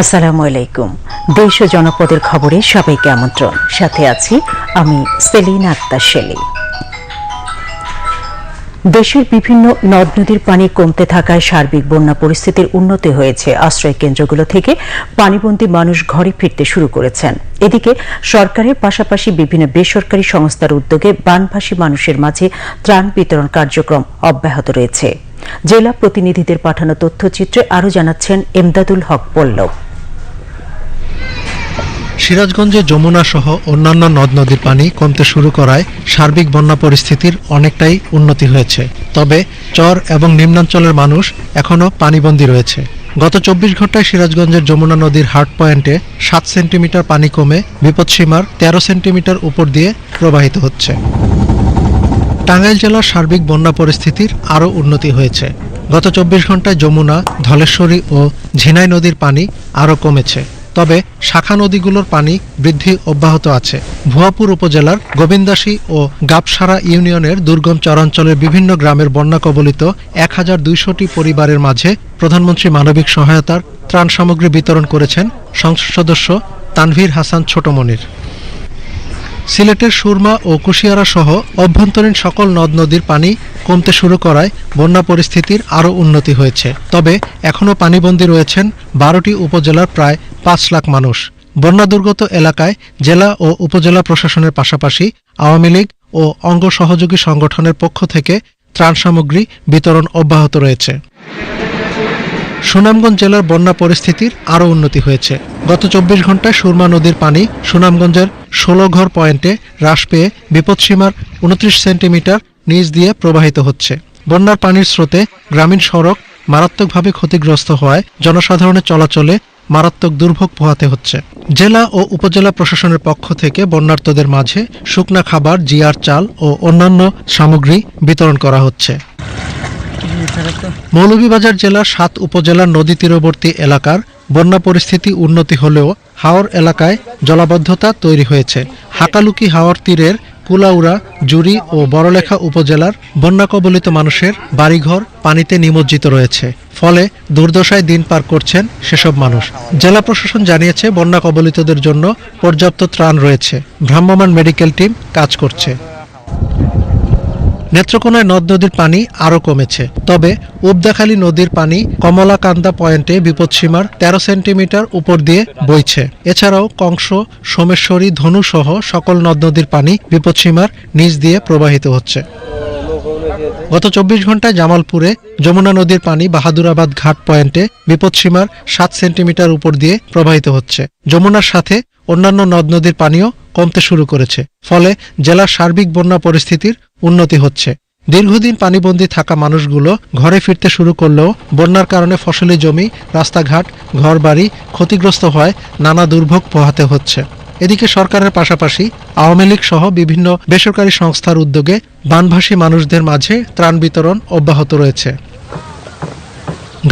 আসসালামু আলাইকুম। দেশ ও জনপদের খবরে সবাইকে আমন্ত্রণ। সাথে আছি আমি সেলিনা আক্তার শেলি দেশের বিভিন্ন নদ নদীর পানি কমতে থাকায় সার্বিক বন্যা পরিস্থিতির উন্নতি হয়েছে। আশ্রয় কেন্দ্রগুলো থেকে পানিবন্দী মানুষ ঘরে ফিরতে শুরু করেছেন। এদিকে সরকারের পাশাপাশি বিভিন্ন বেসরকারি সংস্থার উদ্যোগে বানভাসী মানুষের মাঝে ত্রাণ বিতরণ কার্যক্রম অব্যাহত রয়েছে। জেলা প্রতিনিধিদের পাঠানো তথ্যচিত্রে আরও জানাচ্ছেন এমদাদুল হক পল্লব। সিরাজগঞ্জে যমুনা সহ অন্যান্য নদ নদীর পানি কমতে শুরু করায় সার্বিক বন্যা পরিস্থিতির অনেকটাই উন্নতি হয়েছে। তবে চর এবং নিম্নাঞ্চলের মানুষ এখনও পানিবন্দী রয়েছে। গত চব্বিশ ঘন্টায় সিরাজগঞ্জের যমুনা নদীর হার্ট পয়েন্টে সাত সেন্টিমিটার পানি কমে বিপদসীমার তেরো সেন্টিমিটার উপর দিয়ে প্রবাহিত হচ্ছে। টাঙ্গাইল জেলার সার্বিক বন্যা পরিস্থিতির আরও উন্নতি হয়েছে। গত চব্বিশ ঘন্টায় যমুনা, ধলেশ্বরী ও ঝিনাই নদীর পানি আরও কমেছে। তবে শাখা নদীগুলোর পানি বৃদ্ধি অব্যাহত আছে। ভুয়াপুর উপজেলার গোবিন্দাসী ও গাবসারা ইউনিয়নের দুর্গম চরাঞ্চলের বিভিন্ন গ্রামের বন্যা কবলিত এক হাজার দুইশোটি পরিবারের মাঝে প্রধানমন্ত্রী মানবিক সহায়তার ত্রাণ সামগ্রী বিতরণ করেছেন সংসদ সদস্য তানভীর হাসান ছোটমনির সিলেটের সুরমা ও কুশিয়ারা সহ অভ্যন্তরীণ সকল নদ নদীর পানি কমতে শুরু করায় বন্যা পরিস্থিতির আরও উন্নতি হয়েছে। তবে এখনও পানিবন্দী রয়েছেন বারোটি উপজেলার প্রায় পাঁচ লাখ মানুষ। বন্যা দুর্গত এলাকায় জেলা ও উপজেলা প্রশাসনের পাশাপাশি আওয়ামী লীগ ও অঙ্গ সহযোগী সংগঠনের পক্ষ থেকে ত্রাণ সামগ্রী বিতরণ অব্যাহত রয়েছে। সুনামগঞ্জ জেলার বন্যা পরিস্থিতির আরও উন্নতি হয়েছে। গত চব্বিশ ঘন্টায় সুরমা নদীর পানি সুনামগঞ্জের ষোলোঘর পয়েন্টে হ্রাস পেয়ে বিপদসীমার উনত্রিশ সেন্টিমিটার নিচ দিয়ে প্রবাহিত হচ্ছে। বন্যার পানির স্রোতে গ্রামীণ সড়ক মারাত্মকভাবে ক্ষতিগ্রস্ত হওয়ায় জনসাধারণের চলাচলে মারাত্মক দুর্ভোগ পোহাতে হচ্ছে। জেলা ও উপজেলা প্রশাসনের পক্ষ থেকে বন্যার্তদের মাঝে শুকনা খাবার, জিয়ার চাল ও অন্যান্য সামগ্রী বিতরণ করা হচ্ছে। মৌলভীবাজার জেলার সাত উপজেলার নদী তীরবর্তী এলাকার বন্যা পরিস্থিতি উন্নতি হলেও হাওর এলাকায় জলাবদ্ধতা তৈরি হয়েছে। হাকালুকি হাওর তীরের কুলাউড়া জুরি ও বড়লেখা উপজেলার বন্যা কবলিত মানুষের বাড়িঘর পানিতে নিমজ্জিত রয়েছে। ফলে দুর্দশায় দিন পার করছেন সেসব মানুষ। জেলা প্রশাসন জানিয়েছে বন্যা কবলিতদের জন্য পর্যাপ্ত ত্রাণ রয়েছে। ভ্রাম্যমাণ মেডিকেল টিম কাজ করছে। নেত্রকোনায় নদ নদীর পানি আরও কমেছে। তবে উবদাখালী নদীর পানি কমলাকান্দা পয়েন্টে বিপদসীমার তেরো সেন্টিমিটার উপর দিয়ে বইছে। এছাড়াও কংস, সোমেশ্বরী, ধনু সহ সকল নদ নদীর পানি বিপদসীমার নিচ দিয়ে প্রবাহিত হচ্ছে। গত চব্বিশ ঘন্টায় জামালপুরে যমুনা নদীর পানি বাহাদুরাবাদ ঘাট পয়েন্টে বিপদসীমার সাত সেন্টিমিটার উপর দিয়ে প্রবাহিত হচ্ছে। যমুনার সাথে অন্যান্য নদ নদীর পানিও কমতে শুরু করেছে, ফলে জেলার সার্বিক বন্যা পরিস্থিতির উন্নতি হচ্ছে। দীর্ঘদিন পানিবন্দী থাকা মানুষগুলো ঘরে ফিরতে শুরু করলেও বন্যার কারণে ফসলি জমি, রাস্তাঘাট, ঘরবাড়ি ক্ষতিগ্রস্ত হয় নানা দুর্ভোগ পোহাতে হচ্ছে। এদিকে সরকারের পাশাপাশি আওয়ামী লীগ সহ বিভিন্ন বেসরকারি সংস্থার উদ্যোগে বানভাসী মানুষদের মাঝে ত্রাণ বিতরণ অব্যাহত রয়েছে।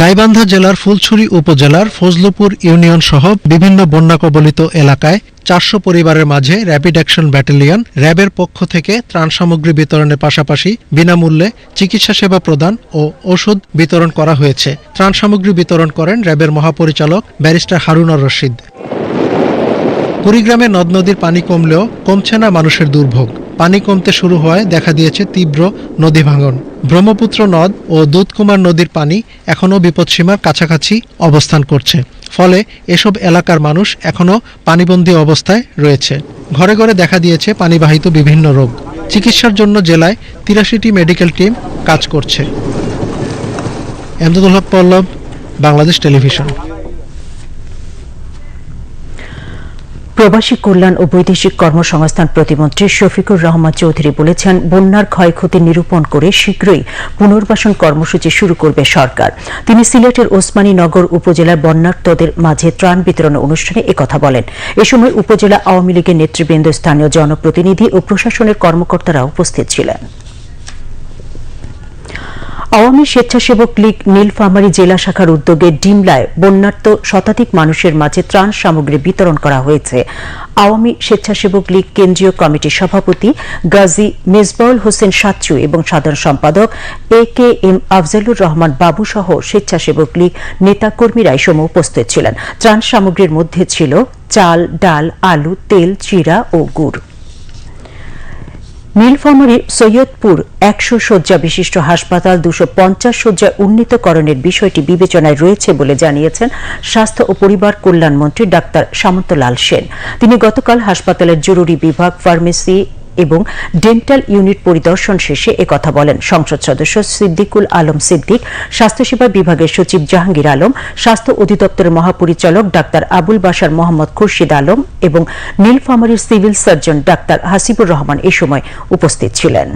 গাইবান্ধা জেলার ফুলছড়ি উপজেলার ফজলুপুর ইউনিয়ন সহ বিভিন্ন বন্যা কবলিত এলাকায় চারশো পরিবারের মাঝে র্যাপিড অ্যাকশন ব্যাটালিয়ন, র্যাবের পক্ষ থেকে ত্রাণ সামগ্রী বিতরণের পাশাপাশি বিনামূল্যে চিকিৎসা সেবা প্রদান ও ওষুধ বিতরণ করা হয়েছে। ত্রাণ সামগ্রী বিতরণ করেন র্যাবের মহাপরিচালক ব্যারিস্টার হারুনর রশিদ। কুড়িগ্রামে নদ নদীর পানি কমলেও কমছে না মানুষের দুর্ভোগ। পানি কমতে শুরু হওয়ায় দেখা দিয়েছে তীব্র নদী ভাঙন। ব্রহ্মপুত্র নদ ও দুধকুমার নদীর পানি এখনও বিপদসীমার কাছাকাছি অবস্থান করছে। ফলে এসব এলাকার মানুষ এখনও পানিবন্দী অবস্থায় রয়েছে। ঘরে ঘরে দেখা দিয়েছে পানিবাহিত বিভিন্ন রোগ। চিকিৎসার জন্য জেলায় তিরাশিটি মেডিকেল টিম কাজ করছে। এমদাদুল হক পল্লব, বাংলাদেশ টেলিভিশন। প্রবাসী কল্যাণ ও বৈদেশিক কর্মসংস্থান প্রতিমন্ত্রী শফিকুর রহমান চৌধুরী বলেছেন, বন্যার ক্ষয়ক্ষতি নিরূপণ করে শীঘ্রই পুনর্বাসন কর্মসূচি শুরু করবে সরকার। তিনি সিলেটের ওসমানী নগর উপজেলার বন্যার্তদের মাঝে ত্রাণ বিতরণ অনুষ্ঠানে একথা বলেন। এ সময় উপজেলা আওয়ামী লীগের নেতৃবৃন্দ, স্থানীয় জনপ্রতিনিধি ও প্রশাসনের কর্মকর্তারা উপস্থিত ছিলেন। আওয়ামী স্বেচ্ছাসেবক লীগ নীলফামারী জেলা শাখার উদ্যোগে ডিমলায় বন্যার্ত শতাধিক মানুষের মাঝে ত্রাণ সামগ্রী বিতরণ করা হয়েছে। আওয়ামী স্বেচ্ছাসেবক লীগ কেন্দ্রীয় কমিটির সভাপতি গাজী মেজবাউল হোসেন সাচ্চু এবং সাধারণ সম্পাদক A K M Afzalur Rahman Babu সহ স্বেচ্ছাসেবক লীগ নেতাকর্মীরা এই সময় উপস্থিত ছিলেন। ত্রাণ সামগ্রীর মধ্যে ছিল চাল, ডাল, আলু, তেল, চিরা ও গুড়। নীলফামারীর সৈয়দপুর, একশো শয্যা বিশিষ্ট হাসপাতাল, দুশো পঞ্চাশ শয্যা উন্নীতকরণের বিষয়টি বিবেচনায় রয়েছে বলে জানিয়েছেন স্বাস্থ্য ও পরিবার কল্যাণ মন্ত্রী ডাক্তার সামন্তলাল সেন। তিনি গতকাল হাসপাতালের জরুরি বিভাগ, ফার্মেসি এবং ডেন্টাল ইউনিট পরিদর্শন শেষে একথা বলেন সংসদ সদস্য সিদ্দিকুল আলম সিদ্দিক, স্বাস্থ্যসেবা বিভাগের সচিব জাহাঙ্গীর আলম, স্বাস্থ্য অধিদপ্তরের মহাপরিচালক ডাক্তার আবুল বাসার মোহাম্মদ খুরশিদ আলম এবং নীলফামারীর civil surgeon doctor Hasibur Rahman এ সময় উপস্থিত ছিলেন।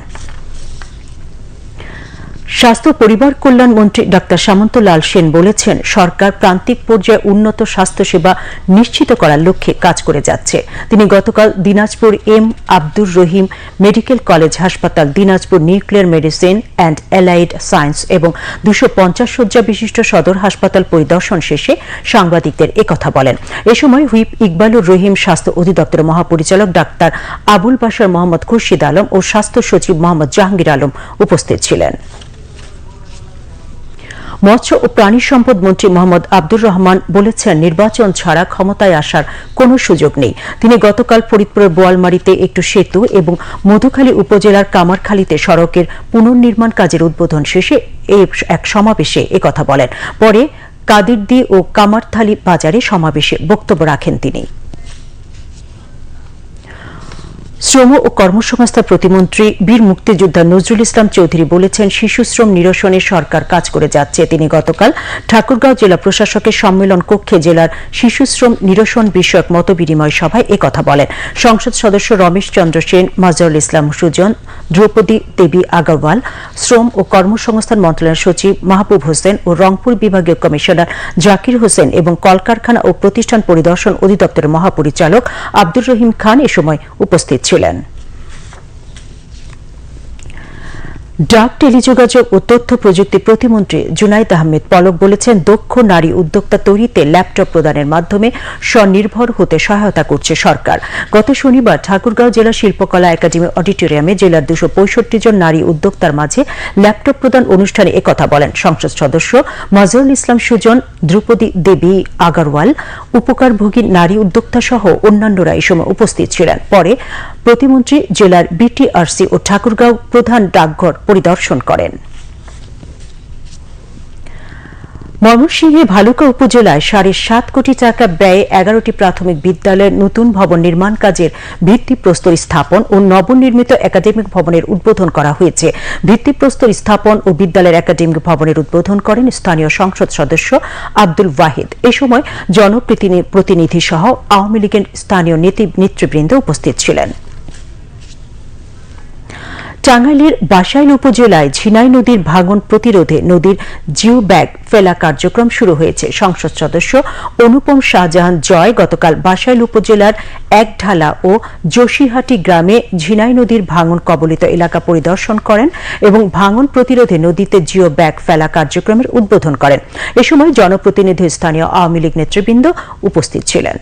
স্বাস্থ্য পরিবার কল্যাণ মন্ত্রী ডাক্তার সামন্তলাল সেন বলেছেন, সরকার প্রান্তিক পর্যায়ে উন্নত স্বাস্থ্যসেবা নিশ্চিত করার লক্ষ্যে কাজ করে যাচ্ছে। তিনি গতকাল Dinajpur M Abdur Rahim medical college হাসপাতাল, Dinajpur nuclear medicine and allied science এবং দুশো পঞ্চাশ শয্যা বিশিষ্ট সদর হাসপাতাল পরিদর্শন শেষে সাংবাদিকদের একথা বলেন। এ সময় হুইপ ইকবালুর রহিম স্বাস্থ্য অধিদপ্তরের মহাপরিচালক ডাক্তার আবুল বাসার মোহাম্মদ খুরশিদ আলম ও স্বাস্থ্য সচিব মোহাম্মদ জাহাঙ্গীর আলম উপস্থিত ছিলেন। মৎস্য ও প্রাণী সম্পদ মন্ত্রী মোহাম্মদ আব্দুর রহমান বলেছেন, নির্বাচন ছাড়া ক্ষমতায় আসার কোনো সুযোগ নেই। তিনি গতকাল ফরিদপুরের বোয়ালমারিতে একটু সেতু এবং মধুখালী উপজেলার কামারখালীতে সড়কের পুনর্নির্মাণ কাজের উদ্বোধন শেষে এক সমাবেশে একথা বলেন। পরে কাদিরদি ও কামারথালী বাজারে সমাবেশে বক্তব্য রাখেন তিনি। শ্রম ও কর্মসংস্থান প্রতিমন্ত্রী বীর মুক্তিযোদ্ধা নজরুল ইসলাম চৌধুরী বলেছেন, শিশু শ্রম নিরসনে সরকার কাজ করে যাচ্ছে। তিনি গতকাল ঠাকুরগাঁও জেলা প্রশাসকের সম্মেলন কক্ষে জেলার শিশু শ্রম নিরসন বিষয়ক মতবিনিময় সভায় একথা বলেন। সংসদ সদস্য রমেশ চন্দ্র সেন, মাজরুল ইসলাম সুজন, দ্রৌপদী দেবী আগারওয়াল, শ্রম ও কর্মসংস্থান মন্ত্রণালয়ের সচিব মাহবুব হোসেন ও রংপুর বিভাগীয় কমিশনার জাকির হোসেন এবং কলকারখানা ও প্রতিষ্ঠান পরিদর্শন অধিদপ্তরের মহাপরিচালক আব্দুর রহিম খান এ সময় উপস্থিত ছিলেন। ডাক, টেলিযোগাযোগ ও তথ্য প্রযুক্তি প্রতিমন্ত্রী জুনাইদ আহমেদ পলক বলেছেন, দক্ষ নারী উদ্যোক্তা তৈরিতে ল্যাপটপ প্রদানের মাধ্যমে স্বনির্ভর হতে সহায়তা করছে সরকার। গত শনিবার ঠাকুরগাঁও জেলা শিল্পকলা একাডেমি অডিটোরিয়ামে জেলার দুশো জন নারী উদ্যোক্তার মাঝে ল্যাপটপ প্রদান অনুষ্ঠানে একথা বলেন। সংসদ সদস্য মাজরুল ইসলাম সুজন দ্রৌপদী দেবী আগারওয়াল, উপকারভোগী নারী উদ্যোক্তা সহ অন্যান্যরা এই সময় উপস্থিত ছিলেন। পরে প্রতিমন্ত্রী জেলার বিটিআরসি ও ঠাকুরগাঁও প্রধান ডাকঘর পরিদর্শন করেন। ময়মনসিংহে ভালুকা উপজেলায় সাড়ে সাত কোটি টাকা ব্যয়ে এগারোটি প্রাথমিক বিদ্যালয়ের নতুন ভবন নির্মাণ কাজের ভিত্তিপ্রস্তর স্থাপন ও নবনির্মিত একাডেমিক ভবনের উদ্বোধন করা হয়েছে। ভিত্তিপ্রস্তর স্থাপন ও বিদ্যালয়ের একাডেমিক ভবনের উদ্বোধন করেন স্থানীয় সংসদ সদস্য আব্দুল ওয়াহিদ। এ সময় জনপ্রতিনিধি সহ আওয়ামী লীগের স্থানীয় নেতৃবৃন্দ উপস্থিত ছিলেন। টাঙ্গাইলের বাসাইল উপজেলায় ঝিনাই নদীর ভাঙন প্রতিরোধে নদীর জিও ব্যাগ ফেলা কার্যক্রম শুরু হয়েছে। সংসদ সদস্য অনুপম শাহজাহান জয় গতকাল বাসাইল উপজেলার একঢালা ও যোশীহাটি গ্রামে ঝিনাই নদীর ভাঙন কবলিত এলাকা পরিদর্শন করেন এবং ভাঙন প্রতিরোধে নদীতে জিও ব্যাগ ফেলা কার্যক্রমের উদ্বোধন করেন। এ সময় জনপ্রতিনিধি স্থানীয় আওয়ামী লীগ নেতৃবৃন্দ উপস্থিত ছিলেন।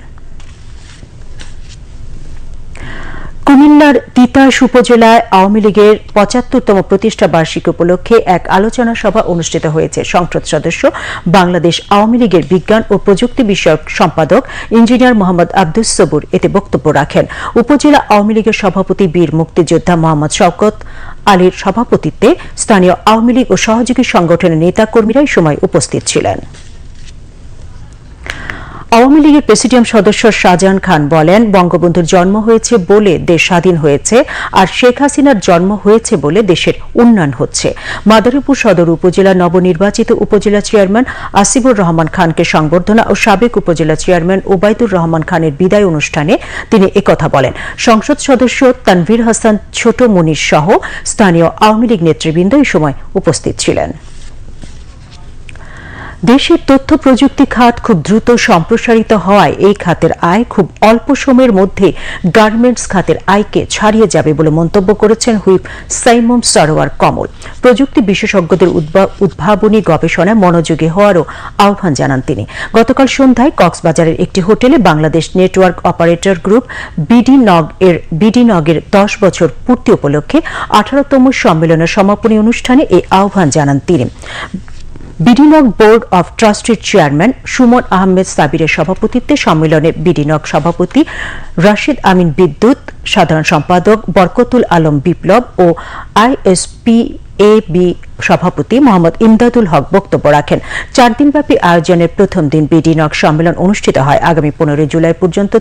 কুমিল্লার তিতাস উপজেলায় আওয়ামী লীগের পঁচাত্তরতম প্রতিষ্ঠা বার্ষিকী উপলক্ষে এক আলোচনা সভা অনুষ্ঠিত হয়েছে। সংসদ সদস্য, বাংলাদেশ আওয়ামী লীগের বিজ্ঞান ও প্রযুক্তি বিষয়ক সম্পাদক ইঞ্জিনিয়ার মোহাম্মদ আব্দুস সবুর এতে বক্তব্য রাখেন। উপজেলা আওয়ামী লীগের সভাপতি বীর মুক্তিযোদ্ধা মোহাম্মদ শওকত আলীর সভাপতিত্বে স্থানীয় আওয়ামী লীগ ও সহযোগী সংগঠনের নেতাকর্মীরা সময় উপস্থিত ছিলেন। আওয়ামী লীগের প্রেসিডিয়াম সদস্য শাহজাহান খান বলেন, বঙ্গবন্ধুর জন্ম হয়েছে বলে দেশ স্বাধীন হয়েছে আর শেখ হাসিনার জন্ম হয়েছে বলে দেশের উন্নয়ন হচ্ছে। মাদারীপুর সদর উপজেলা নবনির্বাচিত উপজেলা চেয়ারম্যান আসিবুর রহমান খানকে সংবর্ধনা ও সাবেক উপজেলা চেয়ারম্যান ওবায়দুর রহমান খানের বিদায় অনুষ্ঠানে তিনি একথা বলেন। সংসদ সদস্য তানভীর হাসান, ছোট মনির সহ স্থানীয় আওয়ামী লীগ নেতৃবৃন্দ এই সময় উপস্থিত ছিলেন। দেশের তথ্য প্রযুক্তি খাত খুব দ্রুত সম্প্রসারিত হওয়ায় এই খাতের আয় খুব অল্প সময়ের মধ্যে গার্মেন্টস খাতের আয়কে ছাড়িয়ে যাবে বলে মন্তব্য করেছেন হুইপ সাইমন সরোয়ার কমল। প্রযুক্তি বিশেষজ্ঞদের উদ্ভাবনী গবেষণায় মনোযোগী হওয়ারও আহ্বান জানান তিনি। গতকাল সন্ধ্যায় কক্সবাজারের একটি হোটেলে Bangladesh network operator group BD NOG, এর বিডি নগের দশ বছর পূর্তি উপলক্ষে আঠারোতম সম্মেলনের সমাপনী অনুষ্ঠানে এই আহ্বান জানান তিনি। বিডিনগ বোর্ড অব ট্রাস্টের চেয়ারম্যান সুমন আহমেদ সাবিরের সভাপতিত্বে সম্মেলনে বিডিনক সভাপতি রাশিদ আমিন বিদ্যুৎ, সাধারণ সম্পাদক বরকতুল আলম বিপ্লব ও আইএসপি এ বি সভাপতি মোহাম্মদ ইমদাদুল হক বক্তব্য রাখেন। চার দিনব্যাপী আয়োজনের প্রথম দিন বিডিনক সম্মেলন অনুষ্ঠিত হয়। আগামী পনেরোই জুলাই পর্যন্ত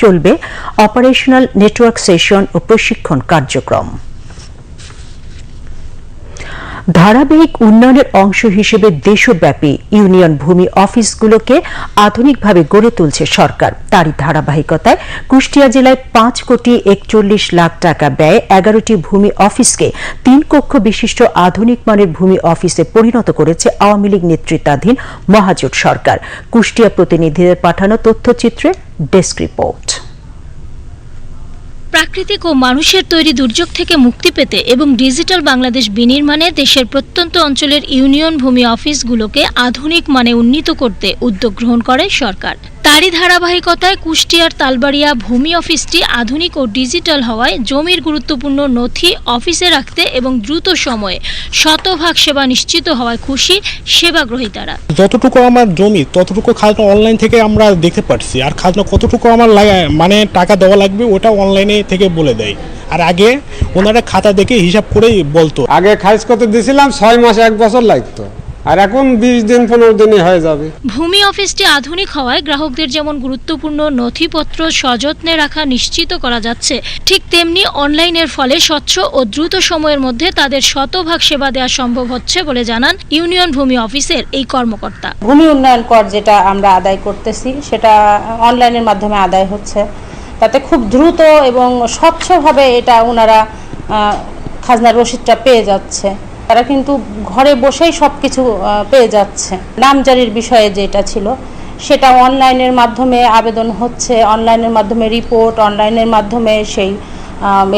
চলবে অপারেশনাল নেটওয়ার্ক সেশন ও প্রশিক্ষণ কার্যক্রম। ধারাবাহিক উন্নয়নের অংশ হিসেবে দেশব্যাপী ইউনিয়ন ভূমি অফিসগুলোকে আধুনিকভাবে গড়ে তুলছে সরকার। তারই ধারাবাহিকতায় কুষ্টিয়া জেলায় পাঁচ কোটি একচল্লিশ লাখ টাকা ব্যয়ে এগারোটি ভূমি অফিসকে তিন কক্ষ বিশিষ্ট আধুনিক মানের ভূমি অফিসে পরিণত করেছে আওয়ামী লীগ নেতৃত্বাধীন মহাজোট সরকার। কুষ্টিয়া প্রতিনিধিদের পাঠানো তথ্যচিত্রে ডেস্ক রিপোর্ট। প্রাকৃতিক ও মানুষের তৈরি দুর্যোগ থেকে মুক্তি পেতে এবং ডিজিটাল বাংলাদেশ বিনির্মাণে দেশের প্রত্যন্ত অঞ্চলের ইউনিয়ন ভূমি অফিসগুলোকে আধুনিক মানে উন্নীত করতে উদ্যোগ গ্রহণ করে সরকার। তারই ধারাবাহিকতায় কুষ্টিয়ার তালবাড়িয়া ভূমি অফিসটি আধুনিক ও ডিজিটাল হওয়ায় জমির গুরুত্বপূর্ণ নথি অফিসে রাখতে এবং দ্রুত সময়ে শতভাগ সেবা নিশ্চিত হওয়ায় খুশি সেবা গ্রহীতারা যতটুকু আমার জমি, ততটুকু খাজনা অনলাইন থেকে আমরা দেখতে পারছি। আর খাজনা কতটুকু আমার মানে টাকা দেওয়া লাগবে, ওটা অনলাইনে থেকে বলে দেয়। আর আগে ওনারা খাতা দেখে হিসাব করেই বলতো। আগে খারিজ করতে দিয়েছিলাম ছয় মাস এক বছর লাগতো। আর এখন বিশ দিন পনেরো দিনই হয়ে যাবে। ভূমি অফিসটি আধুনিক হওয়ায় গ্রাহকদের যেমন গুরুত্বপূর্ণ নথিপত্র সযত্নে রাখা নিশ্চিত করা যাচ্ছে ঠিক তেমনি অনলাইনের ফলে স্বচ্ছ ও দ্রুত সময়ের মধ্যে তাদের শতভাগ সেবা দেওয়া সম্ভব হচ্ছে বলে জানান ইউনিয়ন ভূমি অফিসের এই কর্মকর্তা। ভূমি উন্নয়ন কর যেটা আমরা আদায় করতেছি সেটা অনলাইনের মাধ্যমে আদায় হচ্ছে। তাতে খুব দ্রুত এবং স্বচ্ছভাবে এটা ওনারা খাজনার রসিদটা পেয়ে যাচ্ছে। তারা কিন্তু ঘরে বসেই সব কিছু পেয়ে যাচ্ছে। নামজারির বিষয়ে যেটা ছিল, সেটা অনলাইনের মাধ্যমে আবেদন হচ্ছে, অনলাইনের মাধ্যমে রিপোর্ট, অনলাইনের মাধ্যমে সেই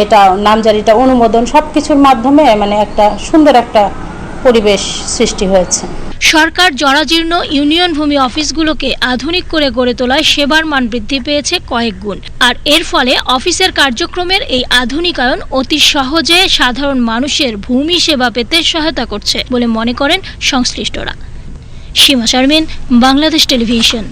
এটা নামজারিটা অনুমোদন সব কিছুর মাধ্যমে মানে একটা সুন্দর একটা পরিবেশ সৃষ্টি হয়েছে। সরকার জরাজীর্ণ ইউনিয়ন ভূমি অফিসগুলোকে আধুনিক করে গড়ে তোলায় সেবার মান বৃদ্ধি পেয়েছে কয়েক গুণ। আর এর ফলে অফিসের কার্যক্রমের এই আধুনিকায়ন অতি সহজে সাধারণ মানুষের ভূমি সেবা পেতে সহায়তা করছে বলে মনে করেন সংশ্লিষ্টরা। সীমা শারমিন, বাংলাদেশ টেলিভিশন।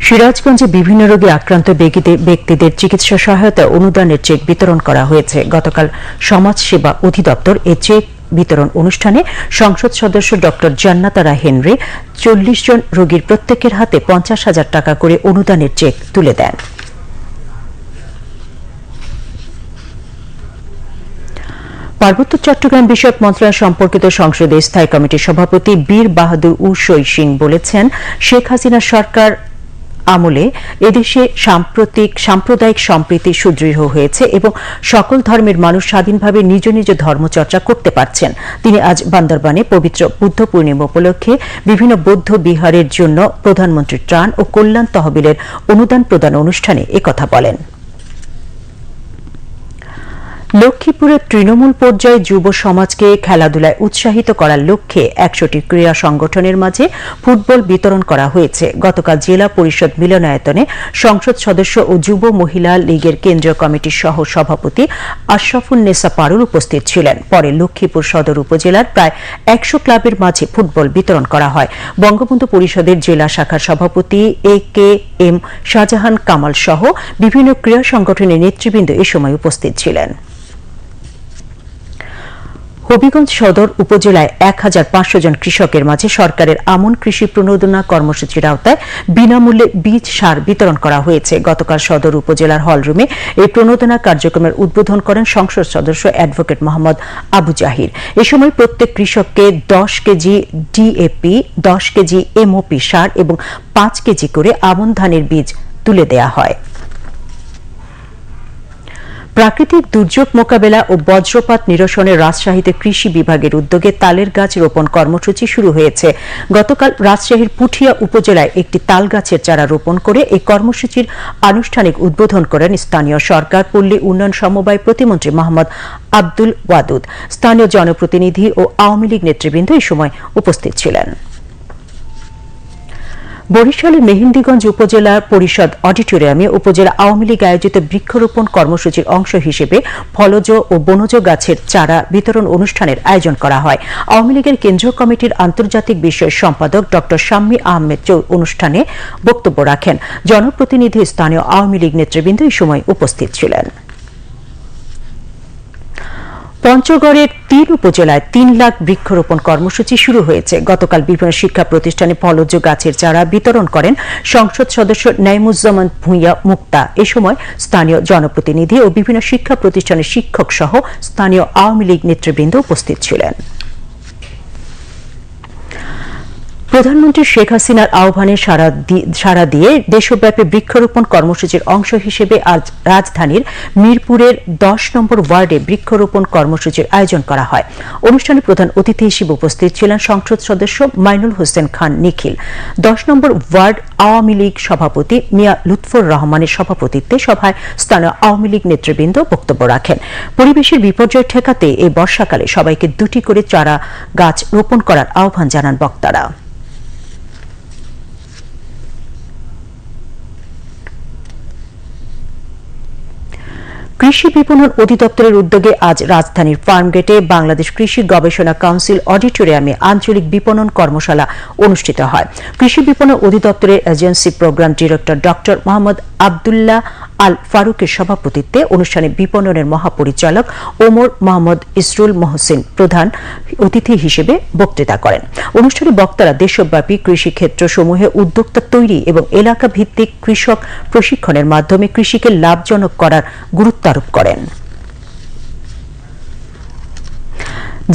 সিরাজগঞ্জে বিভিন্ন রোগে আক্রান্ত ব্যক্তিদের- চিকিৎসা সহায়তা অনুদানের চেক বিতরণ করা হয়েছে। গতকাল সমাজ সেবা অধিদপ্তর এ চেক বিতরণ অনুষ্ঠানে সংসদ সদস্য ডক্টর জান্নাতারা হেনরি চল্লিশ জন রোগীর প্রত্যেকের হাতে পঞ্চাশ হাজার টাকা করে অনুদানের চেক তুলে দেন। পার্বত্য চট্টগ্রাম বিষয়ক মন্ত্রণালয় সম্পর্কিত সংসদীয় স্থায়ী কমিটির সভাপতি বীর বাহাদুর উসই সিং বলেছেন, শেখ হাসিনা সরকার আমলে এদেশে সাম্প্রতিক সাম্প্রদায়িক সম্প্রীতি সুদৃঢ় হয়েছে এবং সকল ধর্মের মানুষ স্বাধীনভাবে নিজ নিজ ধর্মচর্চা করতে পারছেন। তিনি আজ বান্দরবানে পবিত্র বুদ্ধ পূর্ণিমা উপলক্ষে বিভিন্ন বৌদ্ধ বিহারের জন্য প্রধানমন্ত্রী ত্রাণ ও কল্যাণ তহবিলের অনুদান প্রদান অনুষ্ঠানে একথা বলেন। লক্ষ্মীপুরের তৃণমূল পর্যায়ে যুব সমাজকে খেলাধুলায় উৎসাহিত করার লক্ষ্যে একশোটি ক্রীড়া সংগঠনের মাঝে ফুটবল বিতরণ করা হয়েছে। গতকাল জেলা পরিষদ মিলনায়তনে সংসদ সদস্য ও যুব মহিলা লীগের কেন্দ্রীয় কমিটির সহ সভাপতি আশরাফুল নেসা পারুল উপস্থিত ছিলেন। পরে লক্ষ্মীপুর সদর উপজেলার প্রায় একশো ক্লাবের মাঝে ফুটবল বিতরণ করা হয়। বঙ্গবন্ধু পরিষদের জেলা শাখার সভাপতি A K M Shahjahan Kamal সহ বিভিন্ন ক্রীড়া সংগঠনের নেতৃবৃন্দ এ সময় উপস্থিত ছিলেন। হবিগঞ্জ সদর উপজেলায় এক হাজার পাঁচশো জন কৃষকের মাঝে সরকারের আমন কৃষি প্রণোদনা কর্মসূচির আওতায় বিনামূল্যে বীজ সার বিতরণ করা হয়েছে। গতকাল সদর উপজেলার হলরুমে এই প্রণোদনা কার্যক্রমের উদ্বোধন করেন সংসদ সদস্য অ্যাডভোকেট মোহাম্মদ আবু জাহির এ সময় প্রত্যেক কৃষককে দশ কেজি ডিএপি দশ কেজি এমওপি সার এবং পাঁচ কেজি করে আমন ধানের বীজ তুলে দেয়া হয়। প্রাকৃতিক দুর্যোগ মোকাবেলা ও বজ্রপাত নিরসনে রাজশাহীতে কৃষি বিভাগের উদ্যোগে তালের গাছ রোপণ কর্মসূচি শুরু হয়েছে। গতকাল রাজশাহীর পুঠিয়া উপজেলায় একটি তাল গাছের চারা রোপণ করে এই কর্মসূচির আনুষ্ঠানিক উদ্বোধন করেন স্থানীয় সরকার, পল্লী উন্নয়ন সমবায় প্রতিমন্ত্রী মোহাম্মদ আব্দুল ওয়াদুদ। স্থানীয় জনপ্রতিনিধি ও আওয়ামী লীগ নেতৃবৃন্দ এই সময় উপস্থিত ছিলেন। বরিশালের মেহেন্দিগঞ্জ উপজেলা পরিষদ অডিটোরিয়ামে উপজেলা আওয়ামী লীগ আয়োজিত বৃক্ষরোপণ কর্মসূচির অংশ হিসেবে ফলজ ও বনজ গাছের চারা বিতরণ অনুষ্ঠানের আয়োজন করা হয়। আওয়ামী লীগের কেন্দ্রীয় কমিটির আন্তর্জাতিক বিষয়ের সম্পাদক ড শাম্মী আহমেদ অনুষ্ঠানে বক্তব্য রাখেন। জনপ্রতিনিধি স্থানীয় আওয়ামী লীগ নেতৃবৃন্দ এই সময় উপস্থিত ছিলেন। পঞ্চগড়ের তিন উপজেলায় তিন লাখ বৃক্ষরোপণ কর্মসূচি শুরু হয়েছে। গতকাল বিভিন্ন শিক্ষা প্রতিষ্ঠানে ফলজ গাছের চারা বিতরণ করেন সংসদ সদস্য নাইমুজ্জামান ভূঁইয়া মুক্তা। এ সময় স্থানীয় জনপ্রতিনিধি ও বিভিন্ন শিক্ষা প্রতিষ্ঠানের শিক্ষক সহ স্থানীয় আওয়ামী লীগ নেতৃবৃন্দ উপস্থিত ছিলেন। প্রধানমন্ত্রী শেখ হাসিনার আহ্বানে সাড়া দিয়ে দেশব্যাপী বৃক্ষরোপণ কর্মসূচির অংশ হিসেবে আজ রাজধানীর মিরপুরের দশ নম্বর ওয়ার্ডে বৃক্ষরোপণ কর্মসূচির আয়োজন করা হয়। অনুষ্ঠানে প্রধান অতিথি হিসেবে উপস্থিত ছিলেন সংসদ সদস্য মাইনুল হোসেন খান নিখিল। দশ নম্বর ওয়ার্ড আওয়ামী লীগ সভাপতি মিয়া লুৎফর রহমানের সভাপতিত্বে সভায় স্থানীয় আওয়ামী লীগ নেতৃবৃন্দ বক্তব্য রাখেন। পরিবেশের বিপর্যয় ঠেকাতে এই বর্ষাকালে সবাইকে দুটি করে চারা গাছ রোপণ করার আহ্বান জানান বক্তারা। কৃষি বিপণন অধিদপ্তরের উদ্যোগে আজ রাজধানীর ফার্মগেটে বাংলাদেশ কৃষি গবেষণা কাউন্সিল অডিটোরিয়ামে আঞ্চলিক বিপণন কর্মশালা অনুষ্ঠিত হয়। কৃষি বিপণন অধিদপ্তরের agency programme director doctor Mohammad Abdullah Al ফারুকের সভাপতিত্বে অনুষ্ঠানে বিপণনের মহাপরিচালক ওমর মোহাম্মদ ইসরুল মহসিন প্রধান অতিথি হিসেবে বক্তৃতা করেন। অনুষ্ঠানে বক্তারা দেশব্যাপী কৃষিক্ষেত্র সমূহে উদ্যোক্তা তৈরি এবং এলাকা ভিত্তিক কৃষক প্রশিক্ষণের মাধ্যমে কৃষিকে লাভজনক করার গুরুত্ব আরোপ করেন।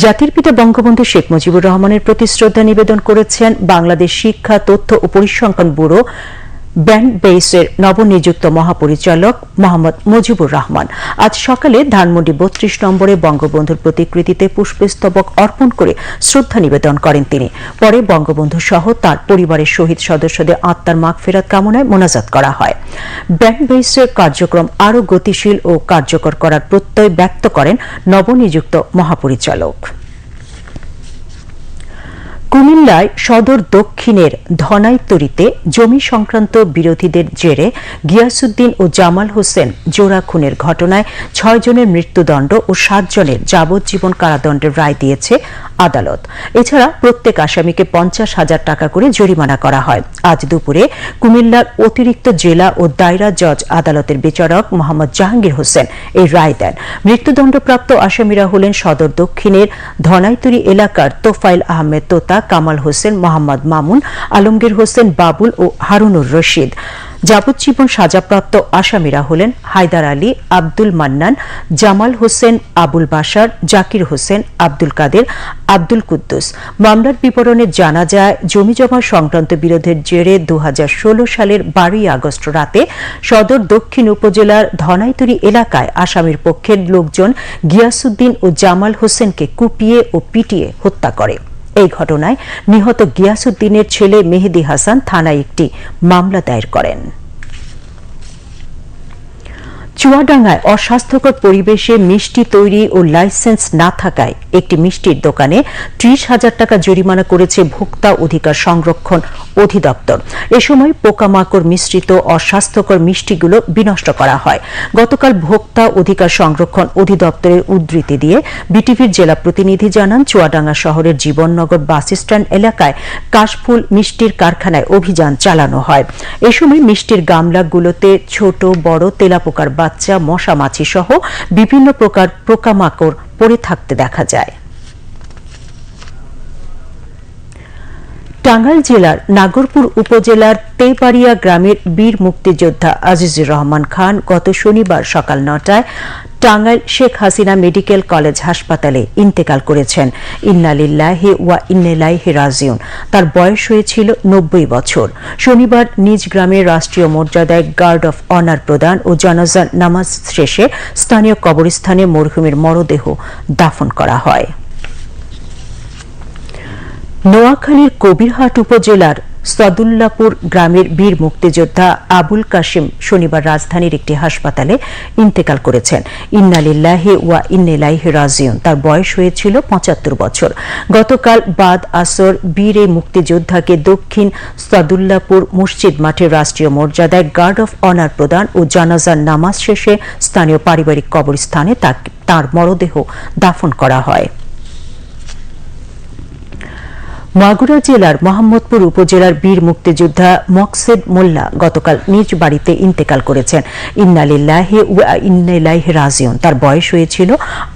জাতির পিতা বঙ্গবন্ধু শেখ মুজিবুর রহমানের প্রতি শ্রদ্ধা নিবেদন করেছেন বাংলাদেশ শিক্ষা, তথ্য ও পরিসংখ্যান ব্যুরো ব্যান্ড বেইসের নবনিযুক্ত মহাপরিচালক মোহাম্মদ মুজিবুর রহমান। আজ সকালে ধানমন্ডি বত্রিশ নম্বরে বঙ্গবন্ধুর প্রতিকৃতিতে পুষ্পস্তবক অর্পণ করে শ্রদ্ধা নিবেদন করেন তিনি। পরে বঙ্গবন্ধু সহ তার পরিবারের শহীদ সদস্যদের আত্মার মাগফেরাত কামনায় মোনাজাত করা হয়। ব্যান্ড বেইসের কার্যক্রম আরও গতিশীল ও কার্যকর করার প্রত্যয় ব্যক্ত করেন নবনিযুক্ত মহাপরিচালক। কুমিল্লায় সদর দক্ষিণের ধনাইতরিতে জমি সংক্রান্ত বিরোধীদের জেরে গিয়াসুদ্দিন ও জামাল হোসেন জোড়া খুনের ঘটনায় ছয় জনের মৃত্যুদণ্ড ও সাত জনের যাবজ্জীবন কারাদণ্ডের রায় দিয়েছে আদালত। এছাড়া প্রত্যেক আসামিকে পঞ্চাশ হাজার টাকা করে জরিমানা করা হয়। আজ দুপুরে কুমিল্লার অতিরিক্ত জেলা ও দায়রা জজ আদালতের বিচারক মোহাম্মদ জাহাঙ্গীর হোসেন এই রায় দেন। মৃত্যুদণ্ডপ্রাপ্ত আসামিরা হলেন সদর দক্ষিণের ধনাইতুরি এলাকার তোফাইল আহমেদ তোতা কামাল হোসেন, মোহাম্মদ মামুন, আলমগীর হোসেন, বাবুল ও হারুনুর রশিদ। যাবজ্জীবন সাজাপ্রাপ্ত আসামিরা হলেন হায়দার আলী, আব্দুল মান্নান, জামাল হোসেন, আবুল বাসার জাকির হোসেন, আব্দুল কাদের, আব্দুল কুদ্দুস। মামলার বিবরণে জানা যায় জমিজমা সংক্রান্ত বিরোধের জেরে দু হাজার ষোলো সালের বারোই আগস্ট রাতে সদর দক্ষিণ উপজেলার ধনাইতুরি এলাকায় আসামির পক্ষের লোকজন গিয়াসুদ্দিন ও জামাল হোসেনকে কুপিয়ে ও পিটিয়ে হত্যা করে। এই ঘটনায় নিহত গিয়াসুদ্দিনের ছেলে মেহেদি হাসান থানায় একটি মামলা দায়ের করেন। চুয়াডাঙ্গায় অস্বাস্থ্যকর পরিবেশে মিষ্টি তৈরি ও লাইসেন্স না থাকায় একটি মিষ্টির দোকানে ত্রিশ হাজার টাকা জরিমানা করেছে ভোক্তা অধিকার সংরক্ষণ অধিদপ্তর। এ সময় পোকামাকড় মিশ্রিত অস্বাস্থ্যকর মিষ্টিগুলো বিনষ্ট করা হয়। গতকাল ভোক্তা অধিকার সংরক্ষণ অধিদপ্তরের উদ্ধৃতি দিয়ে বিটিভির জেলা প্রতিনিধি জানান, চুয়াডাঙ্গা শহরের জীবননগর বাস স্ট্যান্ড এলাকায় কাশফুল মিষ্টির কারখানায় অভিযান চালানো হয়। এ সময় মিষ্টির গামলাগুলোতে ছোট, বড় তেলাপোকার বাচ্চা মশা মাছি সহ বিভিন্ন প্রকার পোকামাকড় পড়ে থাকতে দেখা যায়। টাঙ্গাইল জেলার নাগরপুর উপজেলার তেবাড়িয়া গ্রামের বীর মুক্তিযোদ্ধা আজিজুর রহমান খান গত শনিবার সকাল নটায় টাঙ্গাইল শেখ হাসিনা মেডিকেল কলেজ হাসপাতালে ইন্তেকাল করেছেন। ইন্নালিল্লাহি ওয়া ইন্নেলাইহি রাজিউন। তার বয়স হয়েছিল নব্বই বছর। শনিবার নিজ গ্রামের রাষ্ট্রীয় মর্যাদায় গার্ড অফ অনার প্রদান ও জানাজার নামাজ শেষে স্থানীয় কবরস্থানে মরহুমের মরদেহ দাফন করা হয়। নোয়াখালীর কবিরহাট উপজেলার সদুল্লাপুর গ্রামের বীর মুক্তিযোদ্ধা আবুল কাশিম শনিবার রাজধানীর একটি হাসপাতালে ইন্তেকাল করেছেন। ইন্নালিল্লাহি ওয়া ইন্নেলাইহি রাজিউন। তার বয়স হয়েছিল পঁচাত্তর বছর। গতকাল বাদ আসর বীর মুক্তিযোদ্ধাকে দক্ষিণ সদুল্লাপুর মসজিদ মাঠে রাষ্ট্রীয় মর্যাদায় গার্ড অফ অনার প্রদান ও জানাজার নামাজ শেষে স্থানীয় পারিবারিক কবরস্থানে তার মরদেহ দাফন করা হয়। মাগুরা জেলার মোহাম্মদপুর উপজেলার বীর মুক্তিযোদ্ধা মকসেদ মোল্লা গতকাল নিজ বাড়িতে ইন্তেকাল করেছেন। ইন্নালিল্লাহি ওয়া ইন্নাইলাইহি তার বয়স হয়েছিল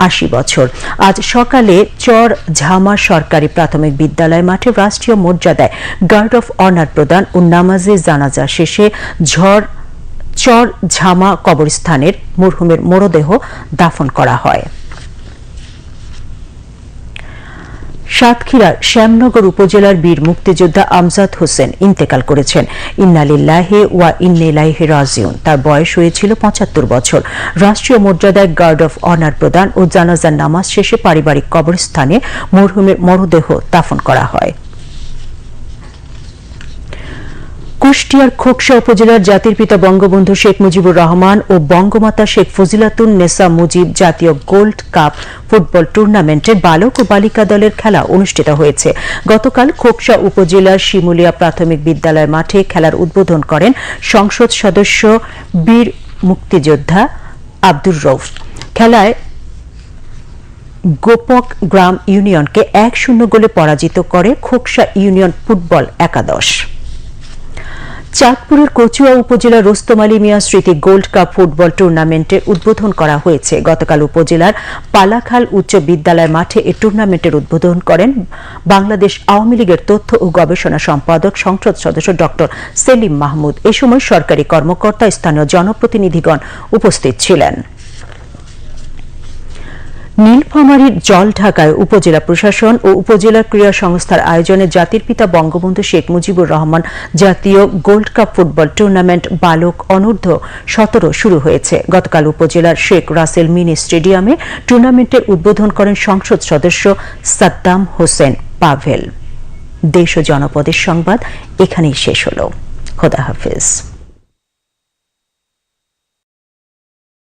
আশি বছর। আজ সকালে চর ঝামা সরকারি প্রাথমিক বিদ্যালয় মাঠে রাষ্ট্রীয় মর্যাদায় গার্ড অফ অনার প্রদান ও নামাজে জানাজা শেষে ঝড়, চর ঝামা কবরস্থানের মরহুমের মরদেহ দাফন করা হয়। সাতক্ষীরার শ্যামনগর উপজেলার বীর মুক্তিযোদ্ধা আমজাদ হোসেন ইন্তেকাল করেছেন। ইন্নালিল্লাহে ওয়া ইন্নেলাহে রাজিউন। তার বয়স হয়েছিল পঁচাত্তর বছর। রাষ্ট্রীয় মর্যাদায় গার্ড অফ অনার প্রদান ও জানাজার নামাজ শেষে পারিবারিক কবরস্থানে মরহুমের মরদেহ দাফন করা হয়। কুষ্টিয়ার খোকসা উপজেলার জাতির পিতা বঙ্গবন্ধু শেখ মুজিবুর রহমান ও বঙ্গমাতা শেখ ফজিলাতুন নেসা মুজিব জাতীয় গোল্ড কাপ ফুটবল টুর্নামেন্টে বালক ও বালিকা দলের খেলা অনুষ্ঠিত হয়েছে। গতকাল খোকসা উপজেলার শিমুলিয়া প্রাথমিক বিদ্যালয় মাঠে খেলার উদ্বোধন করেন সংসদ সদস্য বীর মুক্তিযোদ্ধা আব্দুর রৌফ খেলায় গোপক গ্রাম ইউনিয়নকে এক শূন্য গোলে পরাজিত করে খোকসা ইউনিয়ন ফুটবল একাদশ। চাঁদপুরের কচুয়া উপজেলার রোস্তম আলী মিয়া স্মৃতি গোল্ড কাপ ফুটবল টুর্নামেন্টের উদ্বোধন করা হয়েছে। গতকাল উপজেলার পালাখাল উচ্চ বিদ্যালয় মাঠে এ টুর্নামেন্টের উদ্বোধন করেন বাংলাদেশ আওয়ামী লীগের তথ্য ও গবেষণা সম্পাদক সংসদ সদস্য ড সেলিম মাহমুদ। এ সময় সরকারি কর্মকর্তা, স্থানীয় জনপ্রতিনিধিগণ উপস্থিত ছিলেন। নীলফামারীর জলঢাকায় উপজেলা প্রশাসন ও উপজেলা ক্রীড়া সংস্থার আয়োজনে জাতির পিতা বঙ্গবন্ধু শেখ মুজিবুর রহমান জাতীয় গোল্ড কাপ ফুটবল টুর্নামেন্ট বালক অনূর্ধ্ব সতেরো শুরু হয়েছে। গতকাল উপজেলার শেখ রাসেল মিনি স্টেডিয়ামে টুর্নামেন্টের উদ্বোধন করেন সংসদ সদস্য সাদ্দাম হোসেন পাভেল। দেশ ও জনপদের সংবাদ এখানেই শেষ হল। খোদা হাফিজ।